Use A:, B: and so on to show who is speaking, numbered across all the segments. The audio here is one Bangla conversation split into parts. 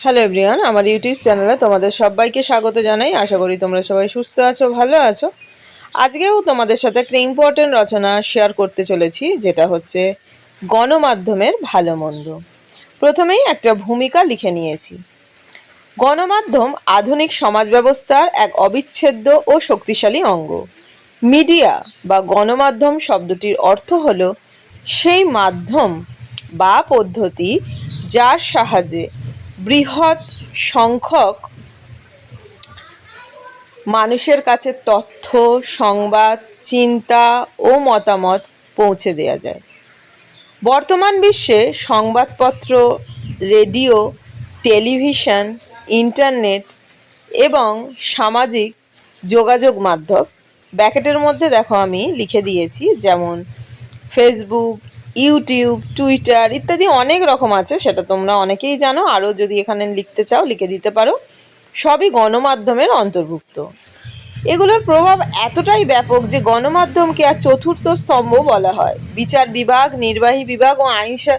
A: হ্যালো এভরিওয়ান আমার ইউটিউব চ্যানেলে তোমাদের সবাইকে স্বাগত জানাই। আশা করি তোমরা সবাই সুস্থ আছো, ভালো আছো। আজকেও তোমাদের সাথে একটা ইম্পর্টেন্ট রচনা শেয়ার করতে চলেছি, যেটা হচ্ছে গণমাধ্যমের ভালো মন্দ। প্রথমেই একটা ভূমিকা লিখে নিয়েছি। গণমাধ্যম আধুনিক সমাজ ব্যবস্থার এক অবিচ্ছেদ্য ও শক্তিশালী অঙ্গ। মিডিয়া বা গণমাধ্যম শব্দটির অর্থ হল সেই মাধ্যম বা পদ্ধতি যার সাহায্যে বৃহৎ সংখ্যক মানুষের কাছে তথ্য, সংবাদ, চিন্তা ও মতামত পৌঁছে দেওয়া যায়। বর্তমান বিশ্বে সংবাদপত্র, রেডিও, টেলিভিশন, ইন্টারনেট এবং সামাজিক যোগাযোগ মাধ্যম, ব্যাকেটের মধ্যে দেখো আমি লিখে দিয়েছি, যেমন ফেসবুক ইউটিউব, টুইটার ইত্যাদি অনেক রকম আছে, সেটা তোমরা অনেকেই জানো। আরও যদি এখানে লিখতে চাও, লিখে দিতে পারো। সবই গণমাধ্যমের অন্তর্ভুক্ত। এগুলোর প্রভাব এতটাই ব্যাপক যে গণমাধ্যমকে আর চতুর্থ স্তম্ভ বলা হয়। বিচার বিভাগ, নির্বাহী বিভাগ ও আইনসা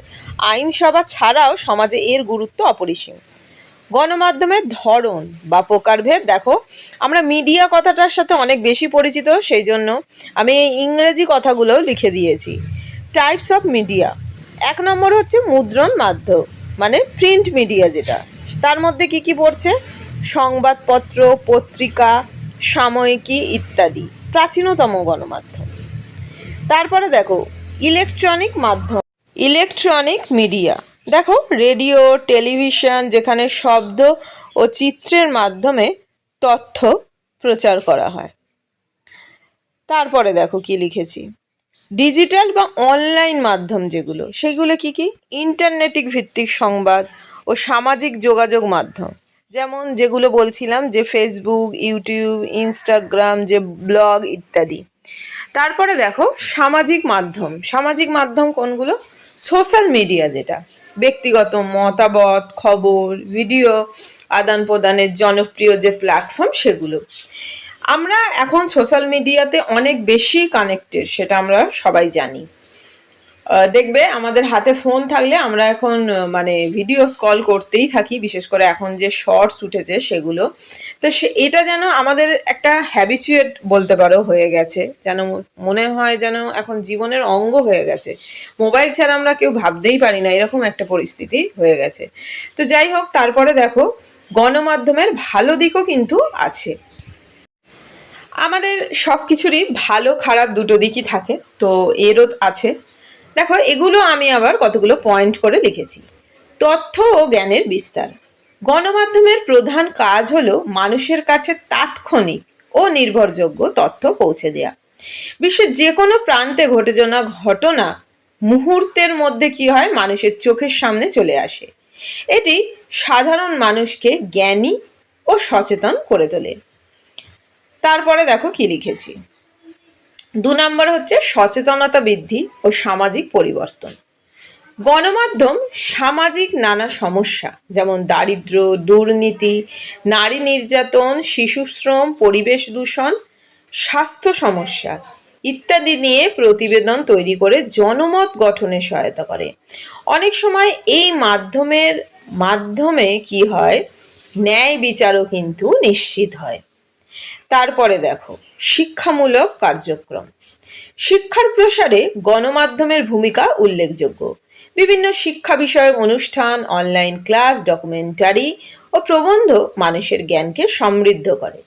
A: আইনসভা ছাড়াও সমাজে এর গুরুত্ব অপরিসীম। গণমাধ্যমের ধরন বা প্রকারভেদ, দেখো, আমরা মিডিয়া কথাটার সাথে অনেক বেশি পরিচিত, সেই জন্য আমি এই ইংরেজি কথাগুলো লিখে দিয়েছি। টাইপস অফ মিডিয়া এক নম্বর হচ্ছে মুদ্রণ মাধ্যম মানে প্রিন্ট মিডিয়া যেটা। তার মধ্যে কি কি পড়ছে? সংবাদপত্র, পত্রিকা, সাময়িকী ইত্যাদি, প্রাচীনতম গণমাধ্যম। তারপরে দেখো ইলেকট্রনিক মাধ্যম ইলেকট্রনিক মিডিয়া দেখো রেডিও টেলিভিশন যেখানে শব্দ ও চিত্রের মাধ্যমে তথ্য প্রচার করা হয়। তারপরে দেখো কি লিখেছি। ডিজিটাল বা অনলাইন মাধ্যম যেগুলো, সেগুলো কি কি? ইন্টারনেটিক ভিত্তিক সংবাদ ও সামাজিক যোগাযোগ মাধ্যম। যেমন যেগুলো বলছিলাম যে ফেসবুক ইউটিউব ইনস্টাগ্রাম যে ব্লগ ইত্যাদি। তারপরে দেখো, সামাজিক মাধ্যম। সামাজিক মাধ্যম কোনগুলো? সোশ্যাল মিডিয়া যেটা। ব্যক্তিগত মতামত, খবর ভিডিও আদান প্রদানের জনপ্রিয় যে প্ল্যাটফর্ম সেগুলো। আমরা এখন সোশ্যাল মিডিয়াতে অনেক বেশি কানেক্টেড সেটা আমরা সবাই জানি। দেখবে আমাদের হাতে ফোন থাকলে আমরা এখন মানে ভিডিও কল করতেই থাকি, বিশেষ করে এখন যে শর্টস উঠেছে সেগুলো। তো সে, এটা যেন আমাদের একটা হ্যাবিচুয়েট বলতে পারো হয়ে গেছে, যেন মনে হয় যেন এখন জীবনের অঙ্গ হয়ে গেছে। মোবাইল ছাড়া আমরা কেউ ভাবতেই পারি না, এরকম একটা পরিস্থিতি হয়ে গেছে। তো যাই হোক, তারপরে দেখো, গণমাধ্যমের ভালো দিকও কিন্তু আছে। আমাদের সব কিছুরই ভালো, খারাপ দুটো দিকই থাকে। তো এরও আছে। দেখো, এগুলো আমি আবার কতগুলো পয়েন্ট করে লিখেছি। তথ্য ও জ্ঞানের বিস্তার। গণমাধ্যমের প্রধান কাজ হলো মানুষের কাছে তাৎক্ষণিক ও নির্ভরযোগ্য তথ্য পৌঁছে দেয়া। বিশ্বের যে কোনো প্রান্তে ঘটে যাওয়া ঘটনা, মুহূর্তের মধ্যে কি হয়? মানুষের চোখের সামনে চলে আসে। এটি সাধারণ মানুষকে জ্ঞানী ও সচেতন করে তোলে। তারপরে দেখো কি লিখেছি। দু নম্বর হচ্ছে সচেতনতা বৃদ্ধি ও সামাজিক পরিবর্তন। গণমাধ্যম সামাজিক নানা সমস্যা, যেমন দারিদ্র, দুর্নীতি, নারী নির্যাতন শিশুশ্রম পরিবেশ দূষণ, স্বাস্থ্য সমস্যা ইত্যাদি নিয়ে প্রতিবেদন তৈরি করে জনমত গঠনে সহায়তা করে। অনেক সময় এই মাধ্যমের মাধ্যমে কি হয়, ন্যায় বিচারও কিন্তু নিশ্চিত হয়। তারপরে দেখো, শিক্ষামূলক কার্যক্রম। শিক্ষার প্রসারে গণমাধ্যমের ভূমিকা উল্লেখযোগ্য। বিভিন্ন শিক্ষা বিষয়ক অনুষ্ঠান অনলাইন ক্লাস ডকুমেন্টারি ও প্রবন্ধ মানুষের জ্ঞানকে সমৃদ্ধ করে।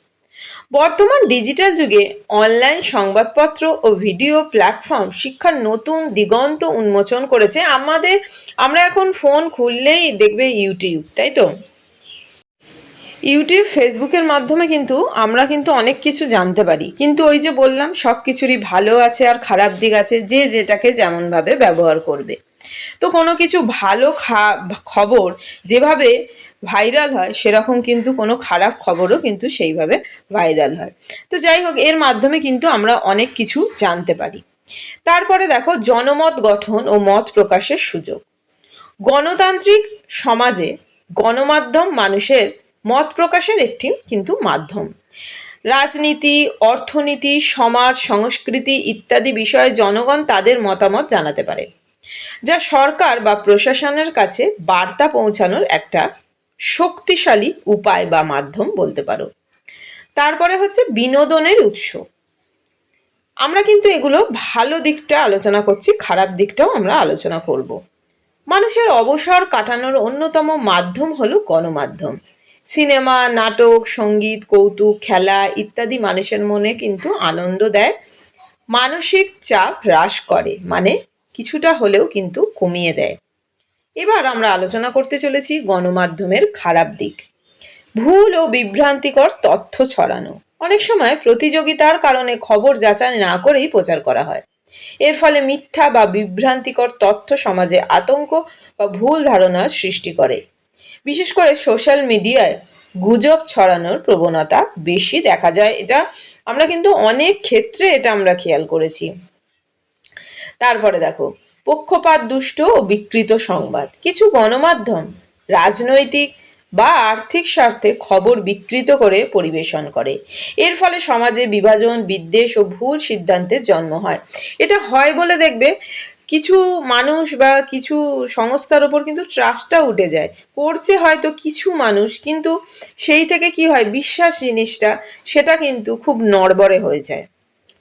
A: বর্তমান ডিজিটাল যুগে অনলাইন সংবাদপত্র ও ভিডিও প্ল্যাটফর্ম শিক্ষার নতুন দিগন্ত উন্মোচন করেছে আমাদের। আমরা এখন ফোন খুললেই দেখবে ইউটিউব তাই তো? ইউটিউব, ফেসবুকের মাধ্যমে কিন্তু আমরা কিন্তু অনেক কিছু জানতে পারি। কিন্তু ওই যে বললাম, সব কিছুরই ভালো আছে আর খারাপ দিক আছে, যে যেটাকে যেমনভাবে ব্যবহার করবে। তো কোনো কিছু ভালো খবর যেভাবে ভাইরাল হয়, সেরকম কিন্তু কোনো খারাপ খবরও কিন্তু সেইভাবে ভাইরাল হয়। তো যাই হোক, এর মাধ্যমে কিন্তু আমরা অনেক কিছু জানতে পারি। তারপরে দেখো, জনমত গঠন ও মত প্রকাশের সুযোগ। গণতান্ত্রিক সমাজে গণমাধ্যম মানুষের মত প্রকাশের একটি কিন্তু মাধ্যম। রাজনীতি, অর্থনীতি, সমাজ, সংস্কৃতি ইত্যাদি বিষয়ে জনগণ তাদের মতামত জানাতে পারে, যা সরকার বা প্রশাসনের কাছে বার্তা পৌঁছানোর একটা শক্তিশালী উপায় বা মাধ্যম বলতে পারো। তারপরে হচ্ছে বিনোদনের উৎস। আমরা কিন্তু এগুলো ভালো দিকটা আলোচনা করছি, খারাপ দিকটাও আমরা আলোচনা করব। মানুষের অবসর কাটানোর অন্যতম মাধ্যম হলো গণমাধ্যম। সিনেমা, নাটক, সংগীত, কৌতুক, খেলা ইত্যাদি মানুষের মনে কিন্তু আনন্দ দেয়। মানসিক চাপ হ্রাস করে মানে কিছুটা হলেও কিন্তু কমিয়ে দেয়। এবার আমরা আলোচনা করতে চলেছি গণমাধ্যমের খারাপ দিক। ভুল ও বিভ্রান্তিকর তথ্য ছড়ানো। অনেক সময় প্রতিযোগিতার কারণে খবর যাচাই না করেই প্রচার করা হয়। এর ফলে মিথ্যা বা বিভ্রান্তিকর তথ্য সমাজে আতঙ্ক বা ভুল ধারণার সৃষ্টি করে। বিশেষ করে সোশ্যাল মিডিয়ায় গুজব ছড়ানোর প্রবণতা বেশি দেখা যায়। এটা আমরা কিন্তু অনেক ক্ষেত্রে এটা আমরা খেয়াল করেছি। তারপরে দেখো, পক্ষপাত দুষ্ট ও বিকৃত সংবাদ। কিছু গণমাধ্যম রাজনৈতিক বা আর্থিক স্বার্থে খবর বিকৃত করে পরিবেশন করে। এর ফলে সমাজে বিভাজন, বিদ্বেষ ও ভুল সিদ্ধান্তের জন্ম হয়। এটা হয় বলে দেখবে কিছু মানুষ বা কিছু সংস্থার ওপর কিন্তু ট্রাস্টটা উঠে যায়। করছে হয়তো কিছু মানুষ, কিন্তু সেই থেকে কি হয়? বিশ্বাস জিনিসটা, সেটা কিন্তু খুব নড়বড়ে হয়ে যায়।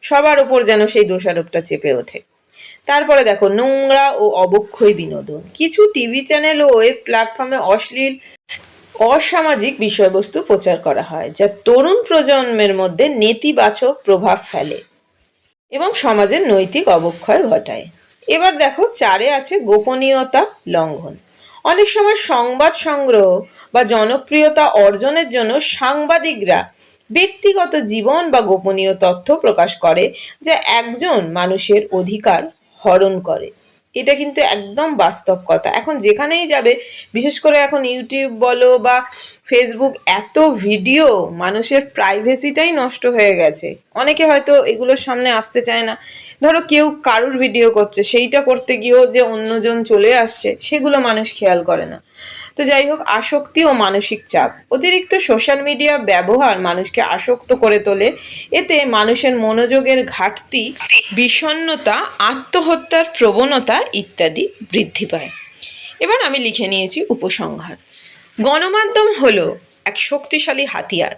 A: সবার ওপর যেন সেই দোষারোপটা চেপে ওঠে। তারপরে দেখো, নোংরা ও অবক্ষয় বিনোদন। কিছু টিভি চ্যানেল ও ওয়েব প্ল্যাটফর্মে অশ্লীল, অসামাজিক বিষয়বস্তু প্রচার করা হয়, যা তরুণ প্রজন্মের মধ্যে নেতিবাচক প্রভাব ফেলে এবং সমাজের নৈতিক অবক্ষয় ঘটায়। এবার দেখো চারে আছে গোপনীয়তা লঙ্ঘন। অনেক সময় সংবাদ সংগ্রহ বা জনপ্রিয়তা অর্জনের জন্য সাংবাদিকরা ব্যক্তিগত জীবন বা গোপনীয় তথ্য প্রকাশ করে যা একজন মানুষের অধিকার হরণ করে। এটা কিন্তু একদম বাস্তব কথা। এখন যেখানেই যাবে, বিশেষ করে এখন ইউটিউব বলো বা ফেসবুক, এত ভিডিও মানুষের প্রাইভেসিটাই নষ্ট হয়ে গেছে। অনেকে হয়তো এগুলোর সামনে আসতে চায় না। ধরো কেউ কারুর ভিডিও করছে, সেইটা করতে গিয়েও যে অন্যজন চলে আসছে, সেগুলো মানুষ খেয়াল করে না। তো যাই হোক, আসক্তি ও মানসিক চাপ। অতিরিক্ত সোশ্যাল মিডিয়া ব্যবহার মানুষকে আসক্ত করে তোলে। এতে মানুষের মনোযোগের ঘাটতি, বিষণ্ণতা, আত্মহত্যার প্রবণতা ইত্যাদি বৃদ্ধি পায়। এবার আমি লিখে নিয়েছি উপসংহার। গণমাধ্যম হলো এক শক্তিশালী হাতিয়ার,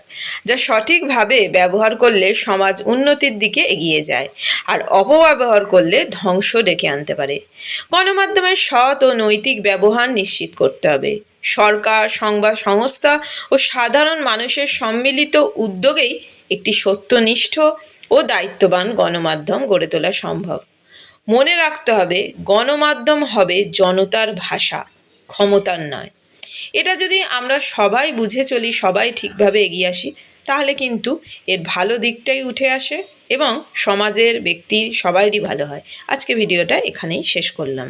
A: যা সঠিকভাবে ব্যবহার করলে সমাজ উন্নতির দিকে এগিয়ে যায় আর অপব্যবহার করলে ধ্বংস ডেকে আনতে পারে। গণমাধ্যমের সৎ ও নৈতিক ব্যবহার নিশ্চিত করতে হবে। সরকার, সংবাদ সংস্থা ও সাধারণ মানুষের সম্মিলিত উদ্যোগেই একটি সত্যনিষ্ঠ ও দায়িত্ববান গণমাধ্যম গড়ে তোলা সম্ভব। মনে রাখতে হবে, গণমাধ্যম হবে জনতার ভাষা, ক্ষমতার নয়। এটা যদি আমরা সবাই বুঝে চলি, সবাই ঠিকভাবে এগিয়ে আসি, তাহলে কিন্তু এর ভালো দিকটাই উঠে আসে এবং সমাজের ব্যক্তির সবাইরই ভালো হয়। আজকে ভিডিওটা এখানেই শেষ করলাম।